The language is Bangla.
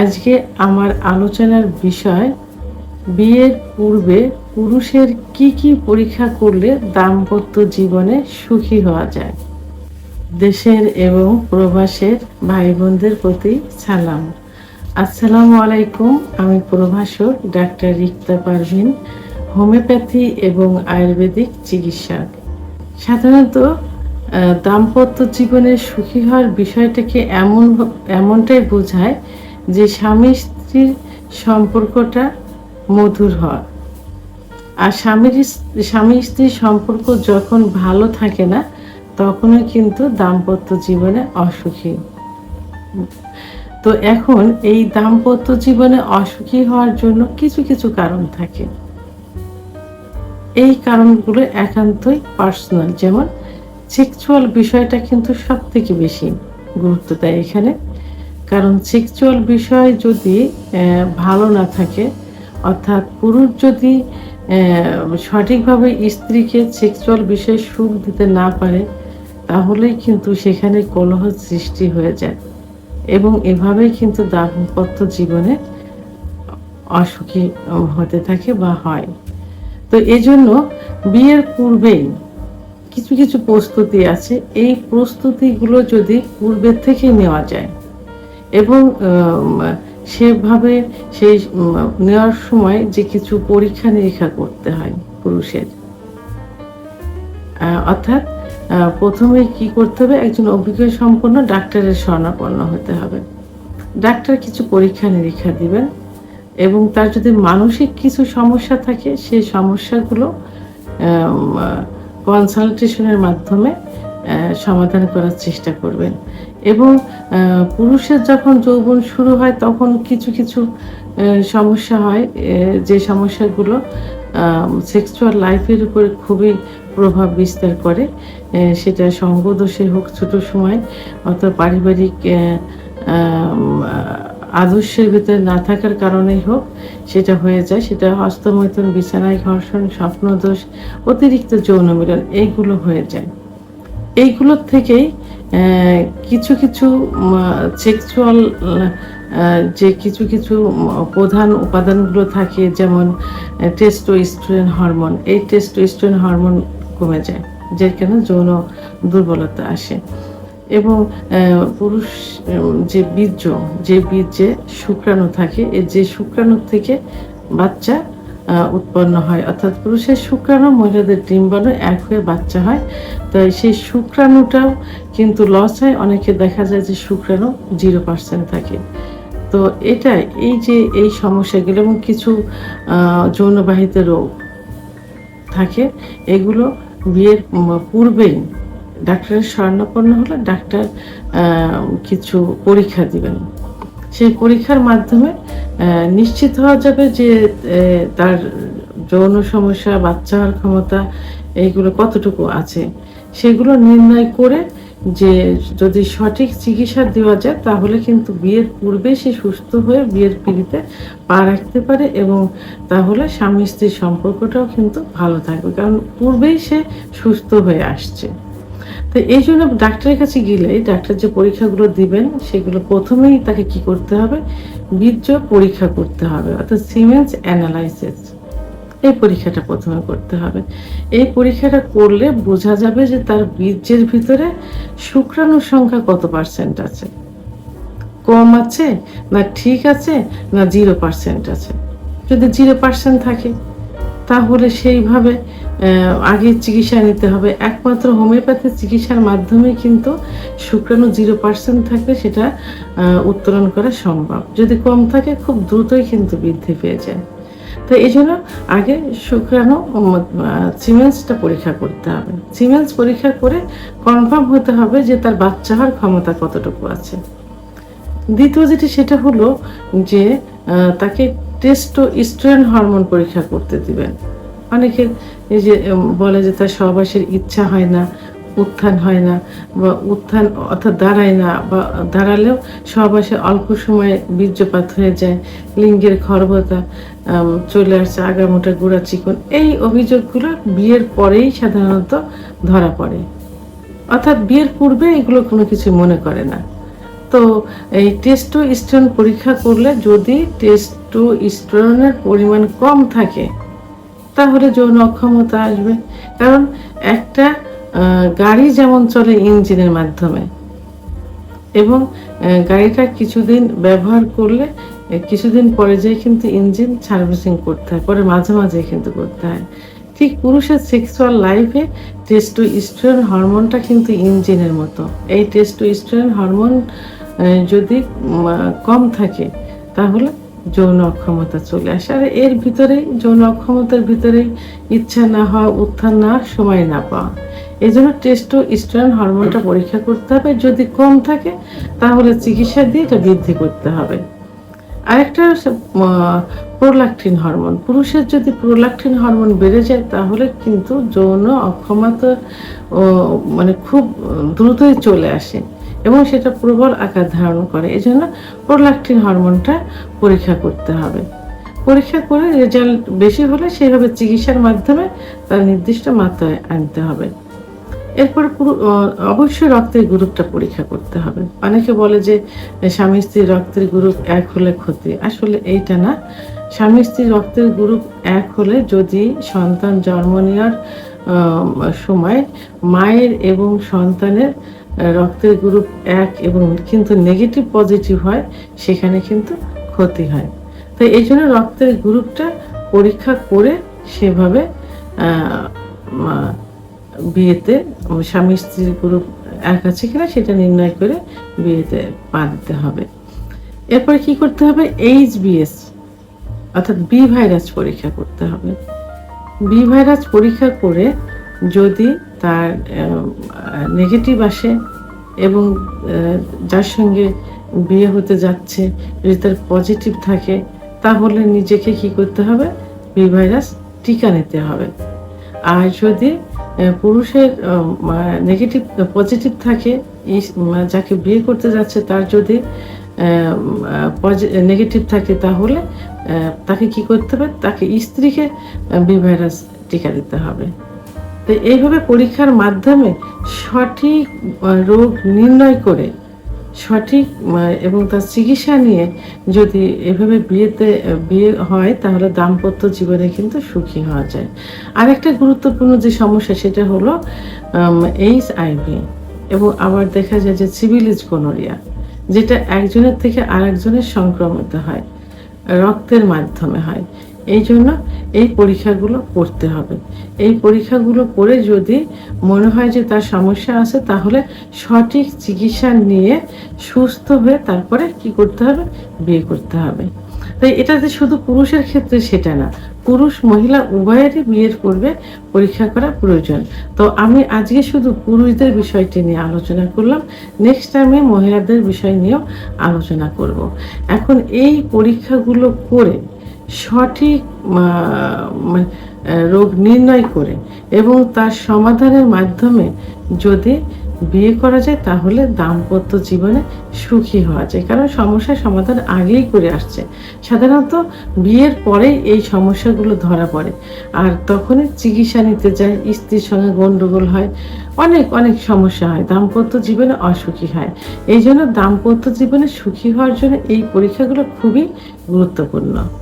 আজকে আমার আলোচনার বিষয়, বিয়ের পূর্বে পুরুষের কি কি পরীক্ষা করলে দাম্পত্য জীবনে সুখী হওয়া যায়? দেশের এবং প্রবাসের ভাই বোনদের প্রতি সালাম। আসসালামু আলাইকুম, আমি প্রভাষক ডাক্তার রিক্তা পারভিন, হোমিওপ্যাথি এবং আয়ুর্বেদিক চিকিৎসক। সাধারণত দাম্পত্য জীবনে সুখী হওয়ার বিষয়টাকে এমন এমনটাই বোঝায় যে স্বামী স্ত্রীর সম্পর্কটা মধুর হয়। আর স্বামীর স্বামী স্ত্রীর সম্পর্ক যখন ভালো থাকে না, তখনই কিন্তু দাম্পত্য জীবনে অসুখী। তো এখন এই দাম্পত্য জীবনে অসুখী হওয়ার জন্য কিছু কিছু কারণ থাকে। এই কারণগুলো একান্তই পার্সোনাল। যেমন সেক্সুয়াল বিষয়টা কিন্তু সব থেকে বেশি গুরুত্ব দেয় এখানে। কারণ সেক্সুয়াল বিষয় যদি ভালো না থাকে, অর্থাৎ পুরুষ যদি সঠিকভাবে স্ত্রীকে সেক্সুয়াল বিষয়ে সুখ দিতে না পারে, তাহলেই কিন্তু সেখানে কলহ সৃষ্টি হয়ে যায় এবং এভাবেই কিন্তু দাম্পত্য জীবনে অসুখী হতে থাকে বা হয়। তো এজন্য বিয়ের পূর্বেই কিছু কিছু প্রস্তুতি আছে। এই প্রস্তুতিগুলো যদি পূর্বের থেকে নেওয়া যায় এবং সেভাবে সেই নেওয়ার সময় যে কিছু পরীক্ষা নিরীক্ষা করতে হয় পুরুষের। অর্থাৎ প্রথমে কি করতে হবে? একজন অভিজ্ঞ সম্পন্ন ডাক্তারের শরণাপন্ন হতে হবে। ডাক্তার কিছু পরীক্ষা নিরীক্ষা দিবেন এবং তার যদি মানসিক কিছু সমস্যা থাকে সেই সমস্যাগুলো কনসালটেশনের মাধ্যমে সমাধান করার চেষ্টা করবেন। এবং পুরুষের যখন যৌবন শুরু হয়, তখন কিছু কিছু সমস্যা হয় যে সমস্যাগুলো সেক্সুয়াল লাইফের উপরে খুবই প্রভাব বিস্তার করে সেটা সঙ্গদোষে হোক, ছোট সময়, অথবা পারিবারিক আদর্শের ভিতরে না থাকার কারণেই হোক, সেটা হয়ে যায়। সেটা হস্তমৈথুন, বিছানায় ঘর্ষণ, স্বপ্নদোষ, অতিরিক্ত যৌন মিলন, এইগুলো হয়ে যায়। এইগুলোর থেকেই কিছু কিছু সেক্সুয়াল যে কিছু কিছু প্রধান উপাদানগুলো থাকে, যেমন টেস্টোস্টেরন হরমোন এই টেস্টোস্টেরন হরমোন কমে যায়, যার কারণে যৌন দুর্বলতা আসে। এবং পুরুষ যে বীর্য, যে বীর্যে শুক্রাণু থাকে যে শুক্রাণু থেকে বাচ্চা উৎপন্ন হয়। অর্থাৎ পুরুষের শুক্রাণু, মহিলাদের ডিম্বাণু এক হয়ে বাচ্চা হয়। তাই সেই শুক্রাণুটাও কিন্তু লস হয়। অনেকে দেখা যায় যে শুক্রাণু জিরো পার্সেন্ট থাকে। তো এটা এই যে এই সমস্যাগুলো এবং কিছু যৌনবাহিত রোগ থাকে, এগুলো বিয়ের পূর্বেই ডাক্তারের শরণাপন্ন হলে ডাক্তার কিছু পরীক্ষা দিবেন। সেই পরীক্ষার মাধ্যমে নিশ্চিত হওয়া যাবে যে তার যৌন সমস্যা, বাচ্চা হওয়ার ক্ষমতা, এইগুলো কতটুকু আছে। সেগুলো নির্ণয় করে যে, যদি সঠিক চিকিৎসা দেওয়া যায়, তাহলে কিন্তু বিয়ের পূর্বে সে সুস্থ হয়ে বিয়ের পিড়িতে পা রাখতে পারে এবং তাহলে স্বামী স্ত্রীর সম্পর্কটাও কিন্তু ভালো থাকবে। কারণ পূর্বেই সে সুস্থ হয়ে আসছে। তো এই জন্য ডাক্তারের কাছে গেলেই ডাক্তার যে পরীক্ষাগুলো দিবেন, সেগুলো প্রথমেই তাকে কি করতে হবে? বীর্য পরীক্ষা করতে হবে, অর্থাৎ সিমেন্স অ্যানালাইসিস। এই পরীক্ষাটা প্রথমে করতে হবে। এই পরীক্ষাটা করলে বোঝা যাবে যে তার বীর্যের ভিতরে শুক্রাণুর সংখ্যা কত পার্সেন্ট আছে? কম আছে না ঠিক আছে না জিরো পার্সেন্ট আছে? যদি জিরো পার্সেন্ট থাকে, তাহলে সেইভাবে আগে চিকিৎসা নিতে হবে। একমাত্র হোমিওপ্যাথি চিকিৎসার মাধ্যমে কিন্তু শুক্রাণু জিরো পার্সেন্ট থাকলে সেটা উত্তোলন করা সম্ভব। যদি কম থাকে, খুব দ্রুতই কিন্তু বৃদ্ধি পেয়ে যায়। তো এই জন্য আগে শুক্রাণু সিমেন্সটা পরীক্ষা করতে হবে। সিমেন্স পরীক্ষা করে কনফার্ম হতে হবে যে তার বাচ্চা হওয়ার ক্ষমতা কতটুকু আছে। দ্বিতীয় যেটি, সেটা হলো যে তাকে টেস্টো স্ট্রেন হরমোন পরীক্ষা করতে দিবেন। অনেকে এই যে বলে যে তার সহবাসের ইচ্ছা হয় না, উত্থান হয় না, বা উত্থান অর্থাৎ দাঁড়ায় না, বা দাঁড়ালেও সহবাসে অল্প সময়ে বীর্যপাত হয়ে যায়, লিঙ্গের খর্বতা চলে আসছে আগামোটা গোড়া চিকন, এই অভিযোগগুলো বিয়ের পরেই সাধারণত ধরা পড়ে। অর্থাৎ বিয়ের পূর্বে এগুলো কোনো কিছু মনে করে না। তো এই টেস্টো স্টোন পরীক্ষা করলে যদি টেস্টো স্টোনের পরিমাণ কম থাকে তাহলে যৌন অক্ষমতা আসবে। কারণ একটা গাড়ি যেমন চলে ইঞ্জিনের মাধ্যমে এবং গাড়িটা কিছুদিন ব্যবহার করলে কিছুদিন পরে যেয়ে কিন্তু ইঞ্জিন সার্ভিসিং করতে হয়, পরে মাঝে মাঝে কিন্তু করতে হয়। ঠিক পুরুষের সেক্সুয়াল লাইফে টেস্টো ইস্ট্রোয়েন হরমোনটা কিন্তু ইঞ্জিনের মতো। এই টেস্টো ইস্ট্রোয়েন হরমোন যদি কম থাকে, তাহলে যৌন অক্ষমতা চলে আসে। আর এর ভিতরেই যৌন অক্ষমতার ভিতরেই ইচ্ছা না হওয়া উত্থান না সময় না পাওয়া। এই জন্য টেস্টো ইস্ট্রন হরমোনটা পরীক্ষা করতে হবে। যদি কম থাকে তাহলে চিকিৎসা দিয়ে এটা বৃদ্ধি করতে হবে। আরেকটা প্রোলাকটিন হরমোন পুরুষের যদি প্রোলাকটিন হরমোন বেড়ে যায় তাহলে কিন্তু যৌন অক্ষমতা ও, মানে খুব দ্রুতই চলে আসে। এবং সেটা প্রবল আকার ধারণ করে। এই জন্য প্রোলাকটিন হরমোনটা পরীক্ষা করতে হবে। পরীক্ষা করে রেজাল্ট বেশি হলে সেভাবে চিকিৎসার মাধ্যমে তার নির্দিষ্ট মাত্রায় আনতে হবে। এরপর পুরো অবশ্যই রক্তের গ্রুপটা পরীক্ষা করতে হবে। অনেকে বলে যে স্বামী স্ত্রীর রক্তের গ্রুপ এক হলে ক্ষতি। আসলে এইটা না। স্বামী স্ত্রীর রক্তের গ্রুপ এক হলে যদি সন্তান জন্ম নেওয়ার সময় মায়ের এবং সন্তানের রক্তের গ্রুপ এক এবং কিন্তু নেগেটিভ পজিটিভ হয়, সেখানে কিন্তু ক্ষতি হয়। তো এই জন্য রক্তের গ্রুপটা পরীক্ষা করে সেভাবে বিয়েতে স্বামী স্ত্রীর গ্রুপ এক আছে কিনা সেটা নির্ণয় করে বিয়েতে পা দিতে হবে। এরপরে কি করতে হবে? এইচ বিএস অর্থাৎ বি ভাইরাস পরীক্ষা করতে হবে। বি ভাইরাস পরীক্ষা করে যদি তার নেগেটিভ আসে এবং যার সঙ্গে বিয়ে হতে যাচ্ছে, যদি তার পজিটিভ থাকে, তাহলে নিজেকে কি করতে হবে? বি ভাইরাস টিকা নিতে হবে। আর যদি পুরুষের নেগেটিভ পজিটিভ থাকে যাকে বিয়ে করতে যাচ্ছে, তার যদি নেগেটিভ থাকে, তাহলে তাকে কি করতে হবে? তাকে স্ত্রীকে বি ভাইরাস টিকা দিতে হবে। তো এইভাবে পরীক্ষার মাধ্যমে সঠিক রোগ নির্ণয় করে সঠিক এবং তার চিকিৎসা নিয়ে যদি এভাবে বিয়েতে, বিয়ে হয়, তাহলে দাম্পত্য জীবনে কিন্তু সুখী হওয়া যায়। আরেকটা গুরুত্বপূর্ণ যে সমস্যা, সেটা হলো এইচ আইভি এবং আবার দেখা যায় যে সিভিলিজ গোনোরিয়া, যেটা একজনের থেকে আরেকজনের সংক্রমিত হয়, রক্তের মাধ্যমে হয়। এই জন্য এই পরীক্ষাগুলো করতে হবে। এই পরীক্ষাগুলো করে যদি মনে হয় যে তার সমস্যা আছে, তাহলে সঠিক চিকিৎসা নিয়ে সুস্থ হয়ে তারপরে কি করতে হবে? বিয়ে করতে হবে। তাই এটা যে শুধু পুরুষের ক্ষেত্রে সেটা না, পুরুষ মহিলা উভয়েরই বিয়ের পূর্বে পরীক্ষা করা প্রয়োজন। তো আমি আজকে শুধু পুরুষদের বিষয়টি নিয়ে আলোচনা করলাম নেক্সট টাইমে মহিলাদের বিষয় নিয়েও আলোচনা করব। এখন এই পরীক্ষাগুলো করে সঠিক মানে, রোগ নির্ণয় করে এবং তার সমাধানের মাধ্যমে যদি বিয়ে করা যায় তাহলে দাম্পত্য জীবনে সুখী হওয়া যায়। কারণ সমস্যার সমাধান আগেই করে আসছে। সাধারণত বিয়ের পরেই এই সমস্যাগুলো ধরা পড়ে। আর তখনই চিকিৎসা নিতে যায় স্ত্রীর সঙ্গে গন্ডগোল হয় অনেক অনেক সমস্যা হয়। দাম্পত্য জীবনে অসুখী হয়। এই জন্য দাম্পত্য জীবনে সুখী হওয়ার জন্য এই পরীক্ষাগুলো খুবই গুরুত্বপূর্ণ।